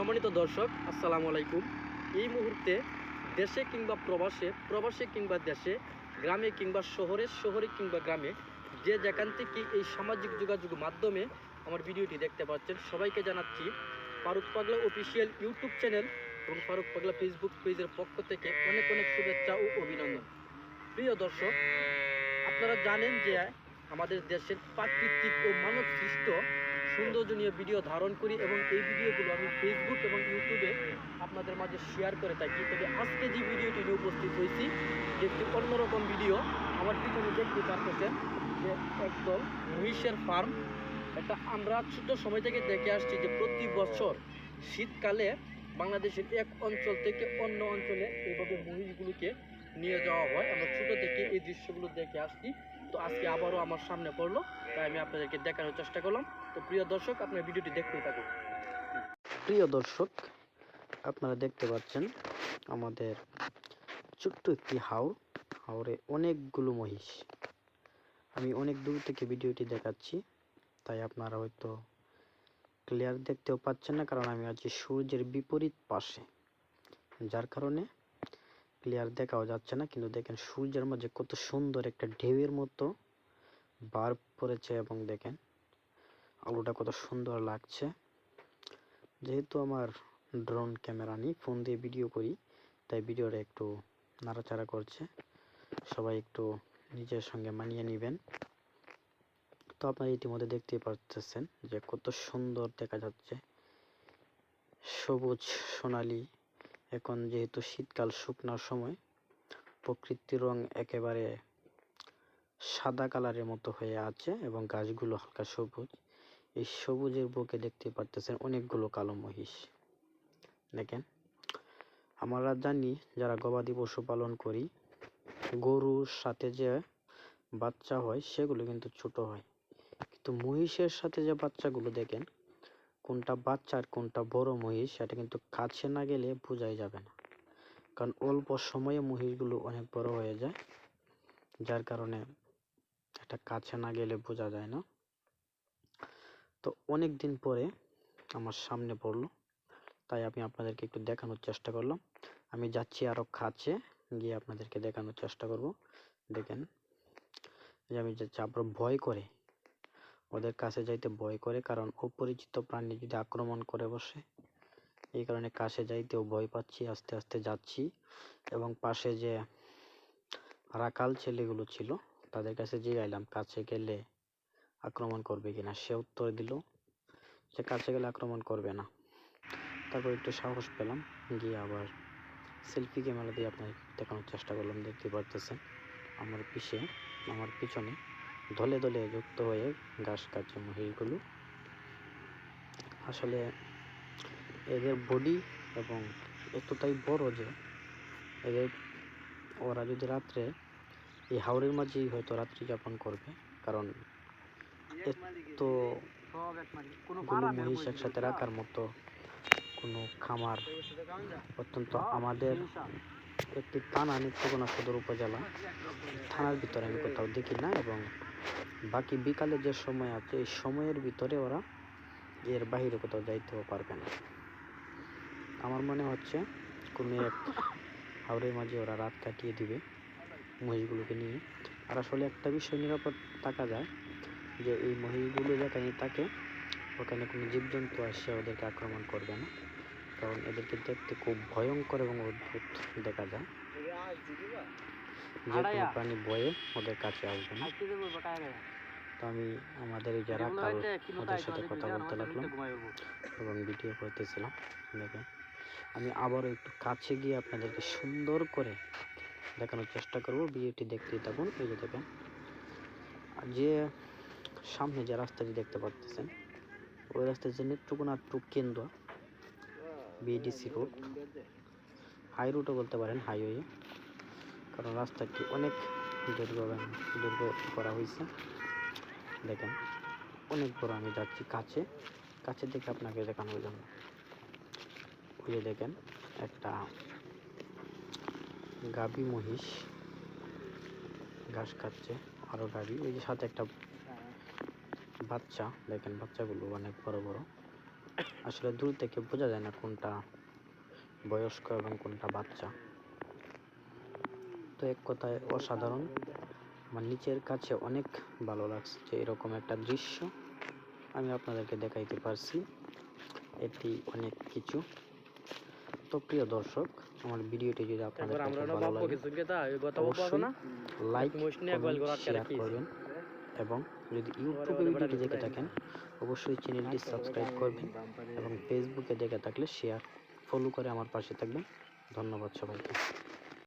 সম্মানিত দর্শক, আসসালামু আলাইকুম। এই মুহূর্তে দেশে কিংবা প্রবাসে প্রবাসে কিংবা দেশে, গ্রামে কিংবা শহরে শহরে কিংবা গ্রামে, যে যেখান থেকে এই সামাজিক যোগাযোগ মাধ্যমে আমার ভিডিওটি দেখতে পাচ্ছেন, সবাইকে জানাচ্ছি ফারুক পাগলা অফিসিয়াল ইউটিউব চ্যানেল এবং ফারুক পাগলা ফেসবুক পেজের পক্ষ থেকে অনেক অনেক শুভেচ্ছা ও অভিনন্দন। প্রিয় দর্শক, আপনারা জানেন যে আমাদের দেশের প্রাকৃতিক ও মানব সৃষ্ট সৌন্দর্যনীয় ভিডিও ধারণ করি এবং এই ভিডিওগুলো আমি ফেসবুক এবং ইউটিউবে আপনাদের মাঝে শেয়ার করে থাকি। তবে আজকে যে ভিডিওটি নিয়ে উপস্থিত হয়েছি যে একটি অন্যরকম ভিডিও আমার পিছনে দেখতে পারতেছেন যে একদল মহিষের ফার্ম এটা আমরা ছোট সময় থেকে দেখে আসছি যে প্রতি বছর শীতকালে বাংলাদেশের এক অঞ্চল থেকে অন্য অঞ্চলে এইভাবে মহিষগুলোকে নিয়ে যাওয়া হয়। আমরা ছোট থেকে এই দৃশ্যগুলো দেখে আসছি। তো আজকে আবারও আমার সামনে পড়ল, তাই আমি আপনাদেরকে দেখানোর চেষ্টা করলাম। তো প্রিয় দর্শক আপনার ভিডিওটি দেখতেই থাকুন। প্রিয় দর্শক, আপনারা দেখতে পাচ্ছেন আমাদের ছোট্ট একটি হাওর হাওরে অনেকগুলো মহিষ। আমি অনেক দূর থেকে ভিডিওটি দেখাচ্ছি, তাই আপনারা হয়তো ক্লিয়ার দেখতেও পাচ্ছেন না, কারণ আমি আছি সূর্যের বিপরীত পাশে, যার কারণে ক্লিয়ার দেখাও যাচ্ছে না, কিন্তু দেখেন সূর্যের মাঝে কত সুন্দর একটা ঢেউয়ের মতো বার পড়েছে এবং দেখেন আলোটা কত সুন্দর লাগছে। যেহেতু আমার ড্রোন ক্যামেরা নেই ফোন দিয়ে ভিডিও করি, তাই ভিডিওটা একটু নাড়াচাড়া করছে। সবাই একটু নিজের সঙ্গে মানিয়ে নেবেন। তো আপনারা ইতিমধ্যে দেখতেই পাচ্ছেন যে কত সুন্দর দেখা যাচ্ছে। সবুজ সোনালি এখন যেহেতু শীতকাল শুকনার সময়, প্রকৃতির রং একেবারে সাদা কালারের মতো হয়ে আছে এবং গাছগুলো হালকা সবুজ। এই সবুজের বুকে দেখতে পারতেছেন অনেকগুলো কালো মহিষ। দেখেন, আমরা জানি যারা গবাদি পশু পালন করি, গরুর সাথে যে বাচ্চা হয় সেগুলো কিন্তু ছোট হয়। কিন্তু মহিষের সাথে যে বাচ্চাগুলো দেখেন কোনটা বাচ্চা আর কোনটা বড় মহিষ, সেটা কিন্তু কাছে না গেলে বোঝাই যাবে না। কারণ অল্প সময়ে মহিষগুলো অনেক বড় হয়ে যায়, যার কারণে এটা কাছে না গেলে বোঝা যায় না। তো অনেক দিন পরে আমার সামনে পড়ল, তাই আমি আপনাদেরকে একটু দেখানোর চেষ্টা করলাম। আমি যাচ্ছি আরও কাছে, গিয়ে আপনাদেরকে দেখানোর চেষ্টা করব। দেখেন, যে আমি যাচ্ছি আবার ভয় করে ওদের কাছে যাইতে ভয় করে, কারণ অপরিচিত প্রাণী যদি আক্রমণ করে বসে, এই কারণে কাছে যাইতেও ভয় পাচ্ছি, আস্তে আস্তে যাচ্ছি। এবং পাশে যে রাকাল ছেলেগুলো ছিল, তাদের কাছে জিগাইলাম, কাছে গেলে আক্রমণ করবে কিনা। সে উত্তর দিল সে কাছে গেলে আক্রমণ করবে না। তারপর একটু সাহস পেলাম, গিয়ে আবার সেলফি ক্যামেরা দিয়ে আপনার দেখানোর চেষ্টা করলাম, দেখতে পারতেছেন আমার পিছে, আমার পিছনে। দলে দলে যুক্ত হয়ে ঘাস কাটছে মহিষগুলো আসলে এদের বডি এবং এতটাই বড় যে এদের, ওরা যদি রাত্রে এই হাওড়ের মাঝেই হয়তো রাত্রি যাপন করবে, কারণ এত মহিষ একসাথে রাখার মতো কোনো খামার অত্যন্ত আমাদের একটি থানা নেত্রকোনা সদর উপজেলা। থানার ভিতরে আমি কোথাও দেখি না এবং বাকি বিকালে যে সময় আছে, এই সময়ের ভিতরে ওরা এর বাইরে কোথাও যাইতেও পারবে না। আমার মনে হচ্ছে কোনো এক হাওড়ের মাঝে ওরা রাত কাটিয়ে দিবে মহিষগুলোকে নিয়ে। আর আসলে একটা বিষয় নিরাপদ থাকা যায় যে এই মহিষগুলো যেখানে থাকে, ওখানে কোনো জীবজন্তু আসে ওদেরকে আক্রমণ করবে না। কারণ এদেরকে দেখতে খুব ভয়ঙ্কর এবং অদ্ভুত দেখা যায়। যে কোনো প্রাণী ভয়ে ওদের কাছে আসবে না। তো আমি আমাদের যারা ওদের সাথে কথা বলতে লাগলাম এবং ভিডিও করতেছিলাম দেখেন। আমি আবারও একটু কাছে গিয়ে আপনাদেরকে সুন্দর করে দেখানোর চেষ্টা করব। ভিডিওটি দেখতেই থাকুন এই যে দেখেন। আর যে সামনে যে রাস্তাটি দেখতে পাচ্ছেন ওই রাস্তা যে নেত্রকোনা টু কেন্দ্র বিডিসি রোড। হাই রুটও বলতে পারেন হাইওয়ে। কারণ রাস্তাটি অনেক দুর্গ দুর্গ করা হয়েছে। দেখেন, অনেক বড় আমি যাচ্ছি কাছে। কাছে দেখে আপনাকে দেখানোর জন্য ওই যে দেখেন, একটা গাভী মহিষ ঘাস খাচ্ছে আরও গাভী। ওই যে সাথে একটা বাচ্চা, দেখেন বাচ্চাগুলো অনেক বড় বড়। আসলে দূর থেকে বোঝা যায় না কোনটা বয়স্ক এবং কোনটা বাচ্চা। তো এক কথায় অসাধারণ। আমার নিচের কাছে অনেক ভালো লাগছে যে এরকম একটা দৃশ্য আমি আপনাদেরকে দেখাইতে পারছি। এটি অনেক কিছু। তো প্রিয় দর্শক আমার ভিডিওটি যদি আপনাদের ভালো লাগে অবশ্যই লাইক শেয়ার করবেন। এবং যদি ইউটিউবে ভিডিওটি দেখে থাকেন অবশ্যই চ্যানেলটি সাবস্ক্রাইব করবেন এবং ফেসবুকে দেখে থাকলে শেয়ার ফলো করে আমার পাশে থাকবেন। ধন্যবাদ সবাইকে।